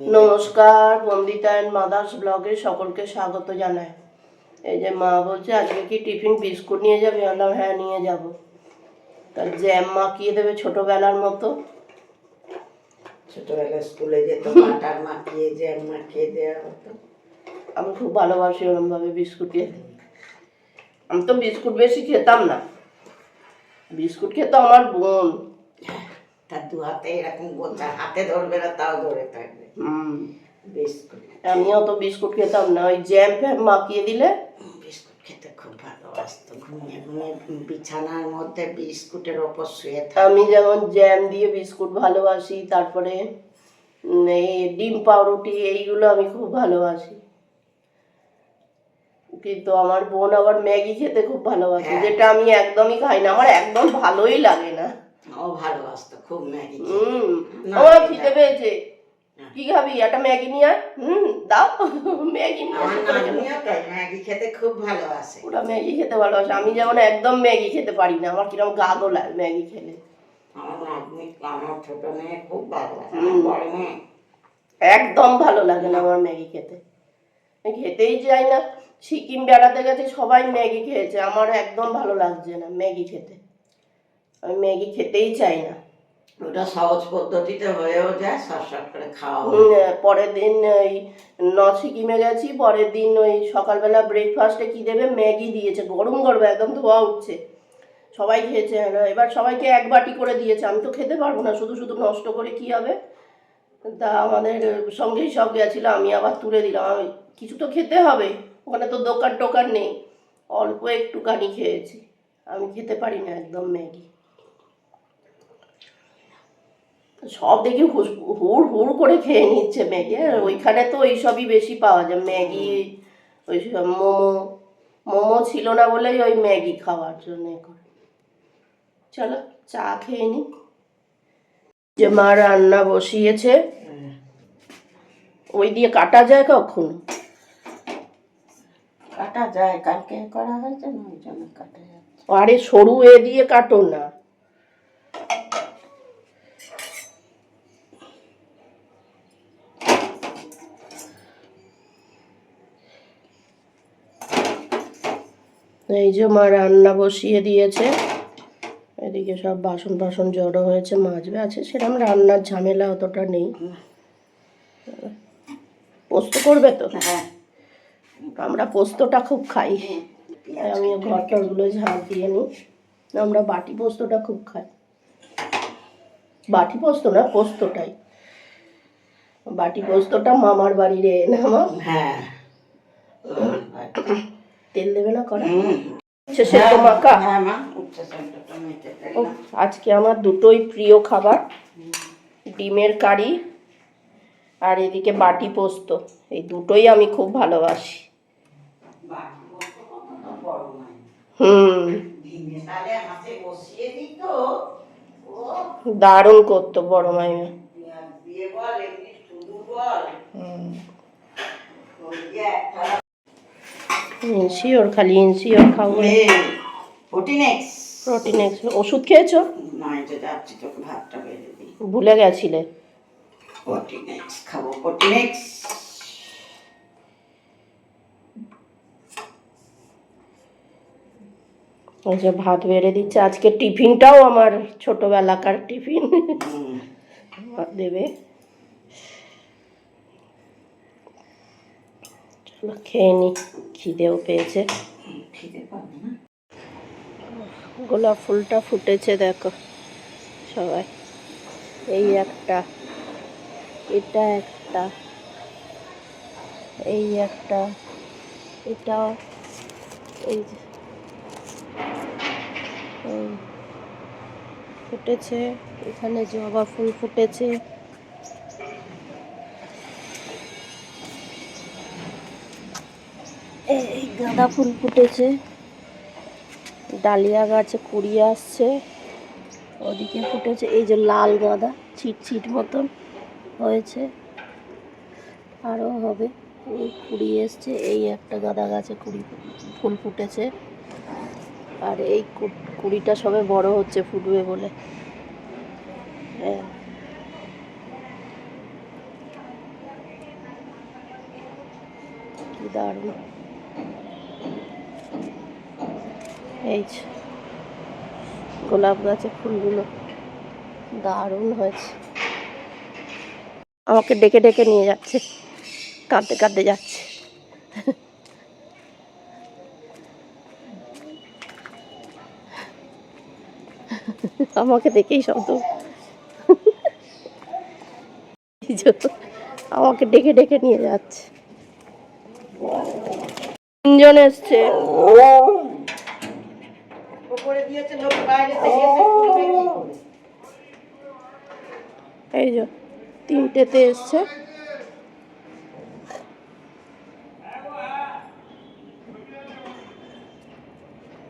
নমস্কার Bandita and mother's ব্লগে সকলকে স্বাগত জানাই। এই যে মা বলছে আজকে কি টিফিন বিস্কুট নিয়ে যাবে? বললাম হ্যাঁ নিয়ে যাব। তা জ্যাম মাখিয়ে দেবে ছোটোবেলার মতো। ছোটবেলা স্কুলে যেত বাটার মাখিয়ে জ্যাম মাখিয়ে দেওয়া হতো। আমি খুব ভালোবাসি ওরমভাবে বিস্কুট আমি তো বিস্কুট বেশি খেতাম না। বিস্কুট খেত আমার বোন। তার দু হাতে এরকম গোছা হাতে ধরবে না তাও ধরে থাকবে। হুম। বিস্কুট আমিও তো বিস্কুট খেতাম না ওই জ্যাম ফ্যাম মাখিয়ে দিলে। বিস্কুট খেতে খুব ভালোবাসতো ঘুমিয়ে ঘুমিয়ে বিছানার মধ্যে বিস্কুটের ওপর শুয়ে থাক আমি যেমন জ্যাম দিয়ে বিস্কুট ভালোবাসি তারপরে এই ডিম পাউরুটি এইগুলো আমি খুব ভালোবাসি। কিন্তু আমার বোন আবার ম্যাগি খেতে খুব ভালোবাসে হ্যাঁ। যেটা আমি একদমই খাই না আমার একদম ভালোই লাগে না। ও ভালোবাসতো খুব ম্যাগি খেতে। এটা- খিদে পেয়েছে। কি খাবি? একটা ম্যাগি নিয়ে হুম দাও। ম্যাগি ম্যাগি খেতে খুব ভালোবাসে। ওরা ম্যাগি খেতে ভালোবাসে। আমি যেমন একদম ম্যাগি খেতে পারি না। আমার কীরকম গা গোলায় ম্যাগি খেলে। আমার ছোট মেয়ে খুব ভালোবাসে বড় মেয়ে। একদম ভালো লাগে না আমার ম্যাগি খেতে। খেতেই যাই না। সিকিম বেড়াতে গেছে সবাই ম্যাগি খেয়েছে। আমার একদম ভালো লাগছে না ম্যাগি খেতে। আমি ম্যাগি খেতেই চাই না। ওটা সহজ পদ্ধতিতে হয়েও যায় সব করে খাওয়া পরের দিন ওই ন সিকিমে গেছি পরের দিন ওই সকালবেলা ব্রেকফাস্টে কি দেবে? ম্যাগি দিয়েছে গরম গরম একদম ধোয়া উঠছে। সবাই খেয়েছে আর এবার সবাইকে এক বাটি করে দিয়েছে। আমি তো খেতে পারব না শুধু শুধু নষ্ট করে কি হবে? তা আমাদের সঙ্গেই সব গেছিল আমি আবার তুলে দিলাম। আমি কিছু তো খেতে হবে ওখানে তো দোকান টোকান নেই। অল্প একটুখানি খেয়েছি। আমি খেতে পারি না একদম ম্যাগি। সব দেখি হুড় হুড় করে খেয়ে নিচ্ছে ম্যাগি। আর ওইখানে তো ওইসবই বেশি পাওয়া যায়। ম্যাগি ওই সব মোমো মোমো ছিল না বলেই ওই ম্যাগি খাওয়ার জন্য করে। চলো চা খেয়ে নি। যে মা রান্না বসিয়েছে। ওই দিয়ে কাটা যায় কখন? কাটা যায় কালকে করা হয়েছে না ওই জন্য কাটা যায় আরে সরু এ দিয়ে কাটো না। এই যে মা রান্না বসিয়ে দিয়েছে। এদিকে সব বাসন বাসন জড়ো হয়েছে মাজবে আছে সেরকম রান্নার ঝামেলা অতটা নেই। পোস্ত করবে তো? হ্যাঁ। আমরা পোস্তটা খুব খাই। আমি ঘর টরগুলো ঝাড় দিয়ে নিই। আমরা বাটি পোস্তটা খুব খাই। বাটি পোস্ত না পোস্তটাই। বাটি পোস্তটা মামার বাড়ির এনামা হ্যাঁ। তেল দেবে না করা মাখা হ্যাঁ মা উচ্চ সেন্টারটা মেটে ফেলি ও, আজকে আমার দুটোই প্রিয় খাবার। ডিমের কারি আর এদিকে বাটি পোস্ত। এই দুটোই আমি খুব ভালোবাসি। হুম। দারুণ করতো বড় মাইমা হুম। ইনসিওর খালি ইনসিওর খাব প্রোটিনেক্স প্রোটিন ওষুধ খেয়েছো? না এটা যাচ্ছি তোকে ভাতটা বেড়ে দিই। ভুলে গেছিলে। প্রোটিনেক্স খাব প্রোটিনেক্স ওই যে ভাত বেড়ে দিচ্ছে। আজকে টিফিনটাও আমার ছোটবেলাকার টিফিন। দেবে। খেয়ে নি খিদেও পেয়েছে। গোলাপ ফুলটা ফুটেছে দেখো সবাই। এই একটা এটা একটা এই একটা এটা এই যে এই ফুটেছে এখানে জবা ফুল ফুটেছে। এই গাঁদা ফুল ফুটেছে। ডালিয়া গাছে কুড়ি আসছে। ওদিকে ফুটেছে, এই যে লাল গাঁদা, ছিট ছিট মতন হয়েছে। আরও হবে। এই কুড়ি এসছে, এই একটা গাঁদা গাছে কুড়ি ফুল ফুটেছে। আর এই কুড়িটা সবে বড় হচ্ছে, ফুটবে বলে। হ্যাঁ। দারুণ। এই গোলাপ গাছে ফুলগুলো দারুণ হয়েছে। আমাকে ডেকে ডেকে নিয়ে যাচ্ছে, কাঁদতে কাঁদতে যাচ্ছে। আমাকে দেখেই শব্দ আমাকে ডেকে ডেকে নিয়ে যাচ্ছে। তিনজন এসছে। দিয়েছে লোক বাইরে থেকে এসে খুলবে কি করে? এই যে তিনটেতে এসছে।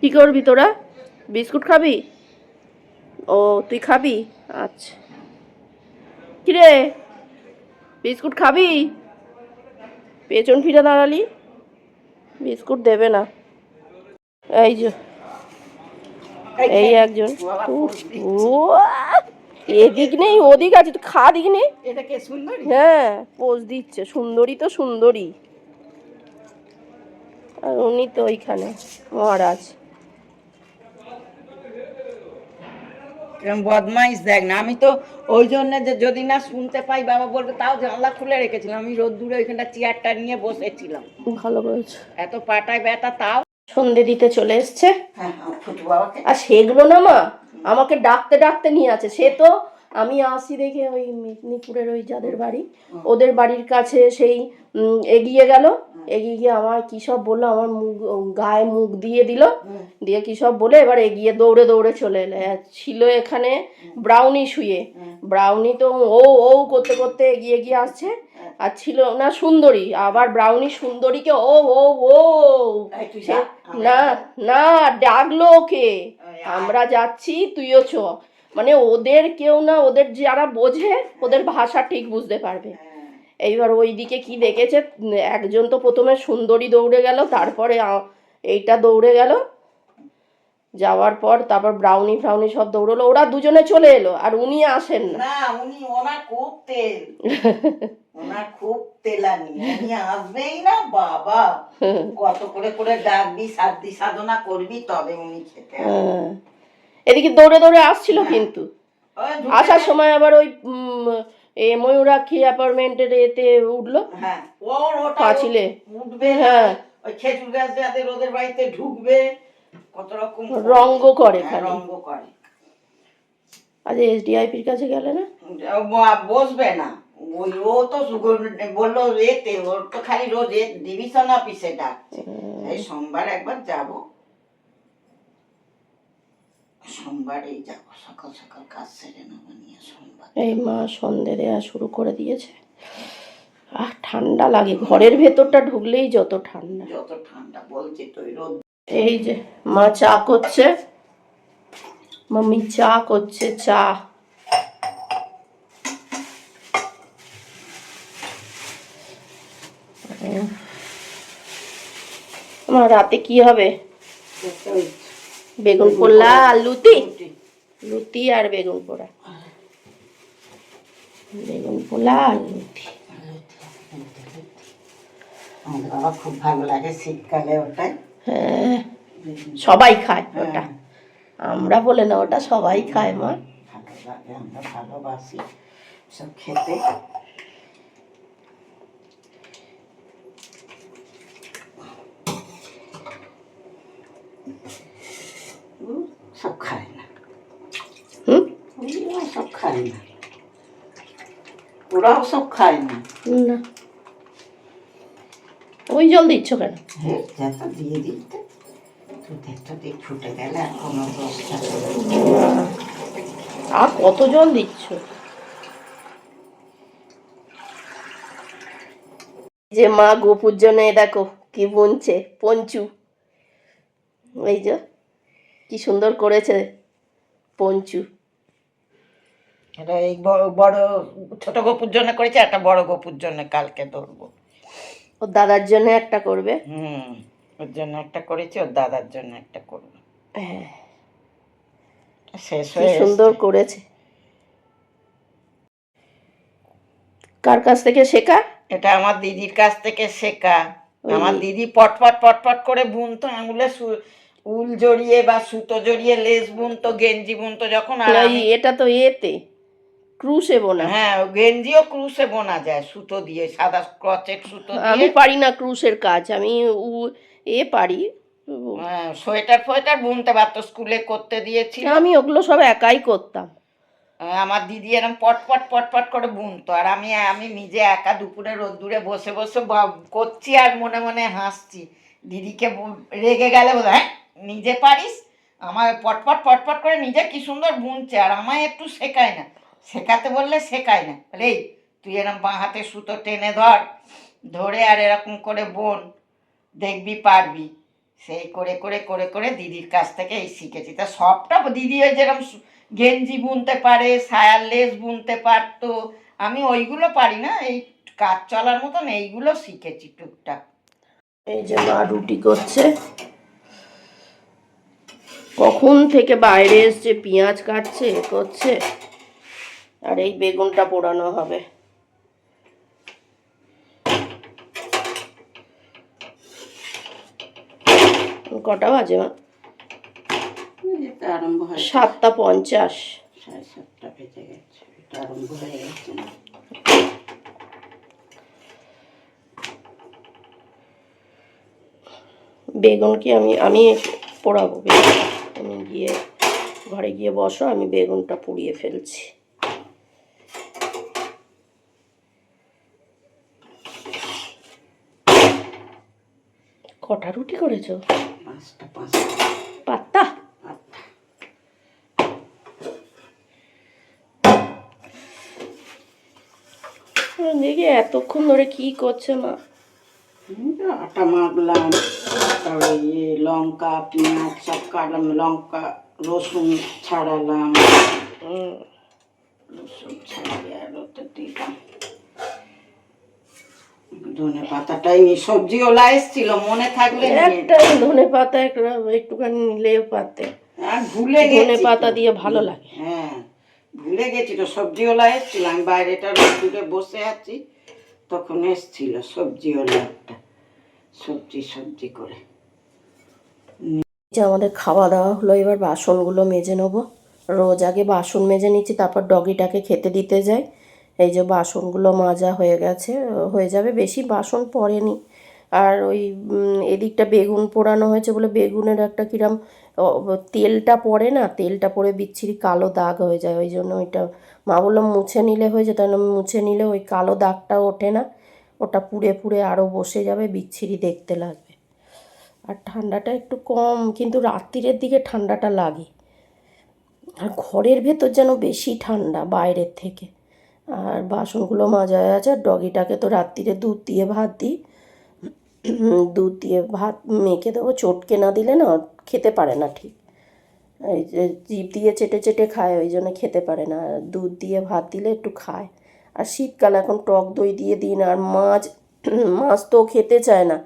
কি করবি তোরা? বিস্কুট খাবি? ও তুই খাবি? আচ্ছা। কিরে? বিস্কুট খাবি? পেছন ফিরে দাঁড়ালি? বিস্কুট দেবে না। এই যে। এই একজন। এদিক নেই ওদিক আছে খা দিক নেই হ্যাঁ পোজ দিচ্ছে সুন্দরী তো সুন্দরী। আর উনি তো ওইখানে মহারাজ। বদমাইশ দেখ না আমি তো ওই জন্য যে যদি না শুনতে পাই বাবা বলবে তাও জানলা খুলে রেখেছিলাম। আমি রোদ্দুরে ওইখানটা চেয়ারটা নিয়ে বসেছিলাম। ভালো করেছে। এত পাটায় ব্যথা তাও সন্ধে দিতে চলে এসছে। হ্যাঁ বাবাকে আর সেগুলো না মা আমাকে ডাকতে ডাকতে নিয়ে আছে। সে তো আমি আসি দেখে ওই মেদিনীপুরের ওই যাদের বাড়ি ওদের বাড়ির কাছে সেই এগিয়ে গেল। এগিয়ে গিয়ে আমার কী সব বলল? আমার মুখ গায়ে মুখ দিয়ে দিল। দিয়ে কী সব বলে এবার এগিয়ে দৌড়ে দৌড়ে চলে এলো। ছিল এখানে ব্রাউনি শুয়ে। ব্রাউনি তো ও ও করতে করতে এগিয়ে গিয়ে আসছে। আর ছিল না সুন্দরী আবার ব্রাউনি সুন্দরীকে ও ও ও না না ডাকলো ওকে। আমরা যাচ্ছি তুইও চ। মানে ওদের কেউ না ওদের যারা বোঝে ওদের ভাষা ঠিক বুঝতে পারবে। এইবার ওই দিকে কি দেখেছে? একজন তো প্রথমে সুন্দরী দৌড়ে গেল তারপরে এইটা দৌড়ে গেল। যাওয়ার পর তারপর ব্রাউনি ফ্রাউনি সব দৌড়লো। ওরা দুজনে চলে এলো আর উনি আসেন না। উনি ওনার খুব তেল। ওনার খুব তেলানি। উনি আসবেই না বাবা। কত করে করে ডাকবি সাধ্য সাধনা করবি তবে উনি খেতে হ্যাঁ। এদিকে দৌড়ে দৌড়ে আসছিল কিন্তু। ওই ঢুকে আসার সময় আবার ওই এ ময়ূরাক্ষী অ্যাপার্টমেন্টের এতে উঠল। হ্যাঁ। ওর ওটা পাঁচিলে। উঠবে হ্যাঁ। ওই খেজুর গাছ যাদের ওদের বাড়িতে ঢুকবে কত রকম রঙ্গ করে? হ্যাঁ, রঙ্গ করে। আজ এসডিআইপির কাছে গেলে না? বসবে না। ওই ও তো বলল এতে ওর তো খালি রোজ ডিভিশন অফিসে ডাকছে। এই সোমবার একবার যাব। সোমবারেই যাব। সকাল সকাল কাজ সেরে নেব নিয়ে সোমবার। এই মা সন্ধে দেওয়া শুরু করে দিয়েছে। আহ ঠান্ডা লাগে। ঘরের ভেতরটা ঢুকলেই যত ঠান্ডা। যত ঠান্ডা বলছে তো রোদ এই যে মা চা করছে। মাম্মি চা করছে চা। আমার রাতে কি হবে? বেগুন পোলা আর লুতি? লুতি। আর বেগুন পোড়া। বেগুন পোলা আর লুতি। খুব ভালো লাগে শীতকালে ওটাই। হ্যাঁ সবাই খায় ওটা। আমরা বলে না ওটা সবাই খায় মা। আমরা ভালোবাসি সব খেতে সব খায় না। হুম? সব খায় না। ওরাও সব খায় না। না। ওই জল দিচ্ছ কেন? হ্যাঁ দিয়ে দিতে। ফুটে গেলে আর কোনো আর কত জল দিচ্ছ? যে মা গোপুর জন্য দেখো কি বুনছে পঞ্চু। এই যে কি সুন্দর করেছে পঞ্চু। এটা এই বড় বড় ছোট গপুর জন্য করেছে একটা বড় গপুর জন্য কালকে ধরবো। ওর দাদার জন্য একটা করবে। হুম ওর জন্য একটা করেছি ওর দাদার জন্য একটা করবে। হ্যাঁ। শেষ হয়ে সুন্দর করেছে। কার কাছ থেকে শেখা? এটা আমার দিদির কাছ থেকে শেখা। আমার দিদি পটপট পটপট করে বুনতো আঙুলে উল জড়িয়ে বা সুতো জড়িয়ে লেস বুনতো গেঞ্জি বুনতো যখন এটা তো এতে। ক্রুশে বোনা। হ্যাঁ গেঞ্জিও ক্রুশে বোনা যায় সুতো দিয়ে সাদা ক্রচের সুতো আমি পারি না ক্রুশের কাজ আমি উ- এ পারি। হ্যাঁ, সোয়েটার ফোয়েটার বুনতে পারতো স্কুলে করতে দিয়েছিল। আমি ওগুলো সব একাই করতাম। আমার দিদি এরকম পটপট পটপট করে বুনতো আর আমি আমি নিজে একা দুপুরে রোদ্দুরে বসে বসে করছি আর মনে মনে হাসছি। দিদিকে রেগে গেলে বলে হ্যাঁ নিজে পারিস? আমার পটপট পটপট করে নিজে কি সুন্দর বুনছে আর আমায় একটু শেখায় না। শেখাতে বললে শেখায় না। বলে, এই, তুই এরকম বাঁ হাতে সুতো টেনে ধর, ধরে আর এরকম করে বোন, দেখবি পারবি। সেই করে করে করে করে দিদির কাছ থেকে এই শিখেছি। তা সবটা দিদি ওই যেরকম গেঞ্জি বুনতে পারে, সায়ার লেস বুনতে পারতো, আমি ওইগুলো পারি না, এই কাজ চলার মতন এইগুলো শিখেছি টুকটাক। এই যে মা রুটি করছে। কখন থেকে বাইরে এসছে, পেঁয়াজ কাটছে করছে। আর এই বেগুনটা পোড়ানো হবে। কটা বাজে মা? আরম্ভ হয় সাতটা পঞ্চাশ। সাড়ে সাতটা বেজে গেছে এটা আরম্ভ হয়ে গেছে। না বেগুন কি আমি আমি পোড়াবো? বেগুন আমি গিয়ে ঘরে গিয়ে বসো আমি বেগুনটা পুড়িয়ে ফেলছি। কটা রুটি করেছ? পাঁচটা পাঁচটা। পাত্তা দেখি এতক্ষণ ধরে কি করছে মা? আটা মাখলাম তারপরে ইয়ে লঙ্কা পেঁয়াজ সব কাটলাম লঙ্কা রসুন ছাড়ালাম হুম, রসুন ছাড়িয়ে আর ওতে দিলাম ধনে পাতাটাই নি সবজি ওলা এসছিল মনে থাকলে একটাই ধনে পাতা একটা একটুখানি নিলেও পাতে। আর ভুলে ধনে পাতা দিয়ে ভালো লাগে। হ্যাঁ ভুলে গেছি তো সবজিওয়ালা এসছিল আমি বাইরেটা রোদ্দুরে বসে আছি তখন এসছিল সবজিওয়ালা একটা সবজি সবজি করে। যে আমাদের খাওয়া দাওয়া হলো এবার বাসনগুলো মেজে নেব। রোজ আগে বাসন মেজে নিচ্ছি তারপর ডগিটাকে খেতে দিতে যাই। এই যে বাসনগুলো মাজা হয়ে গেছে, হয়ে যাবে। বেশি বাসন পড়েনি। আর ওই এদিকটা বেগুন পোড়ানো হয়েছে বলে বেগুনের একটা কিরম তেলটা পড়ে না, তেলটা পড়ে বিচ্ছিরি কালো দাগ হয়ে যায়। ওই জন্য ওইটা মা বললাম মুছে নিলে হয়ে যেত। না মুছে নিলে ওই কালো দাগটা ওঠে না, ওটা পুড়ে পুড়ে আরও বসে যাবে, বিচ্ছিরি দেখতে লাগবে। আর ঠান্ডাটা একটু কম, কিন্তু রাত্রিরের দিকে ঠান্ডাটা লাগে। আর ঘরের ভেতর যেন বেশি ঠান্ডা বাইরের থেকে। আর বাসনগুলো মাজা হয়ে আছে। আর ডগিটাকে তো রাত্রিরে দুধ দিয়ে ভাত দিই। দুধ দিয়ে ভাত মেখে দেবো। চটকে না দিলে না খেতে পারে না ঠিক। এই যে জিভ দিয়ে চেটে চেটে খায়, ওই জন্য খেতে পারে না। আর দুধ দিয়ে ভাত দিলে একটু খায়। আর শীতকাল, এখন টক দই দিয়ে দিন আর মাছ মাছ তো খেতে চায় না।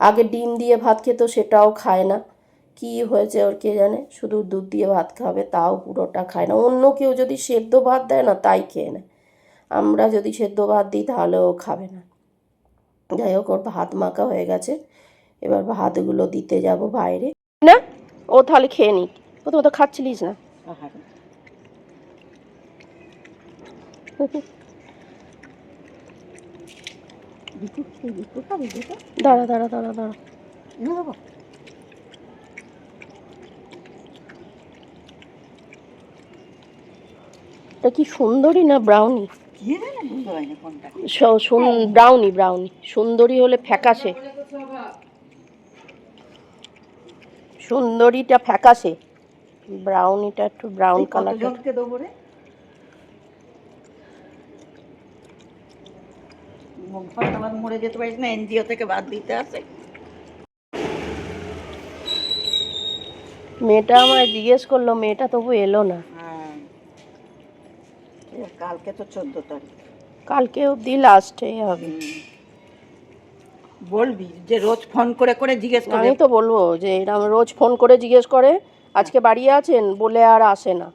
আগে ডিম দিয়ে ভাত খেত, সেটাও খায় না। কি হয়েছে ওর কে জানে? শুধু দুধ দিয়ে ভাত খাবে, তাও পুরোটা খায় না। অন্য কেউ যদি সেদ্ধ ভাত দেয় না, তাই খেয়ে নেয়। আমরা যদি সেদ্ধ ভাত দিই তাহলে ও খাবে না। যাই হোক, ওর ভাত মাখা হয়ে গেছে। এবার ভাতগুলো দিতে যাব বাইরে। না, ও তাহলে খেয়ে নিক। ও তো তো খাচ্ছিলিস না। দাঁড়া দাঁড়া দাঁড়া দাঁড়া। এটা কি সুন্দরী না ব্রাউনি ব্রাউনি ব্রাউনি সুন্দরী হলে ফ্যাকাশে। সুন্দরীটা ফ্যাকাশে। ব্রাউনিটা একটু ব্রাউন কালার দেবো রে? মুখ ভাত আবার মরে যেতে পারিস না এনজিও থেকে বাদ দিতে আসে মেয়েটা আমায় জিজ্ঞেস করল মেয়েটা তবু এলো না। কালকে তো চোদ্দ তারিখ। কালকে অবধি লাস্টে হবে। বলবি যে রোজ ফোন করে করে জিজ্ঞেস করে। আমি তো বলব যে এরকম রোজ ফোন করে জিজ্ঞেস করে আজকে বাড়ি আছেন বলে আর আসে না।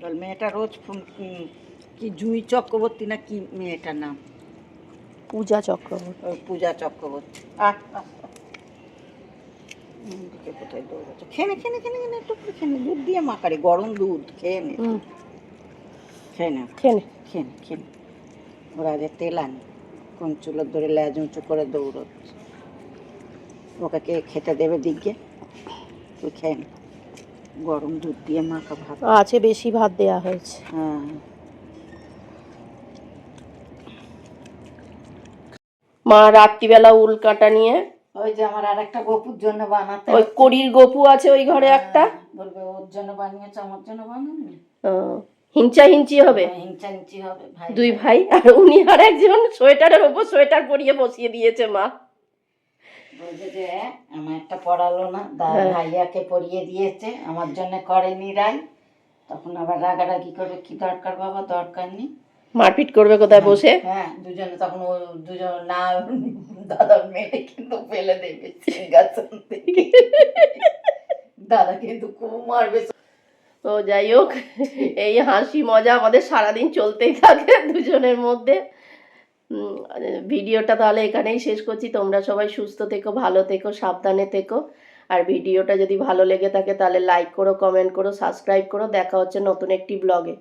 বল মেয়েটা রোজ ফোন কি জুই চক্রবর্তী না কি মেয়েটার নাম? পূজা চক্রবর্তী। পূজা চক্রবর্তী। দিকে কোথায় দৌড়াচ্ছে? খেনে খেনে খেনে খেনে একটু করে খেনে দুধ দিয়ে মাকারি গরম দুধ খেয়ে নে। খেয়ে নে। খেনে খেয়ে নে ওরা আগে তেল আনে। কোন চুলোর ধরে লেজ উঁচু করে দৌড়চ্ছে। ওকে কে খেতে দেবে দিকে? তুই খেয়ে নে। গরম দুধ দিয়ে মাখা ভাত। আছে বেশি ভাত দেয়া হয়েছে। হ্যাঁ। মা রাত্রিবেলা উল কাটা নিয়ে ওই যে আমার আর একটা গপুর জন্য বানাতে। ওই কড়ির গপু আছে ওই ঘরে একটা? বলবে ওর জন্য বানিয়েছে আমার জন্য হিঞ্চা হিঞ্চি হবে? হিংচা নিচি হবে ভাই। দুই ভাই আর উনি আর একজন সোয়েটারের ওপর সোয়েটার পরিয়ে বসিয়ে দিয়েছে মা। বলছে যে আমার একটা পড়ালো না দা- হ্যাঁ। ভাইয়াকে পড়িয়ে দিয়েছে আমার জন্য করেনি রাই তখন আবার রাগারাগি করবে কি দরকার বাবা দরকার নেই। মারপিট করবে কোথায় বসে? হ্যাঁ দুজনে তখন ও দুজন না দাদার মেয়ে কিন্তু ফেলে দেবে থেকে দাদা কিন্তু খুব মারবে। তো যাই হোক এই হাসি মজা আমাদের সারাদিন চলতেই থাকে দুজনের মধ্যে। ভিডিওটা তাহলে এখানেই শেষ করছি। তোমরা সবাই সুস্থ থেকো ভালো থেকো সাবধানে থেকো। আর ভিডিওটা যদি ভালো লেগে থাকে তাহলে লাইক করো কমেন্ট করো সাবস্ক্রাইব করো। দেখা হচ্ছে নতুন একটি ব্লগে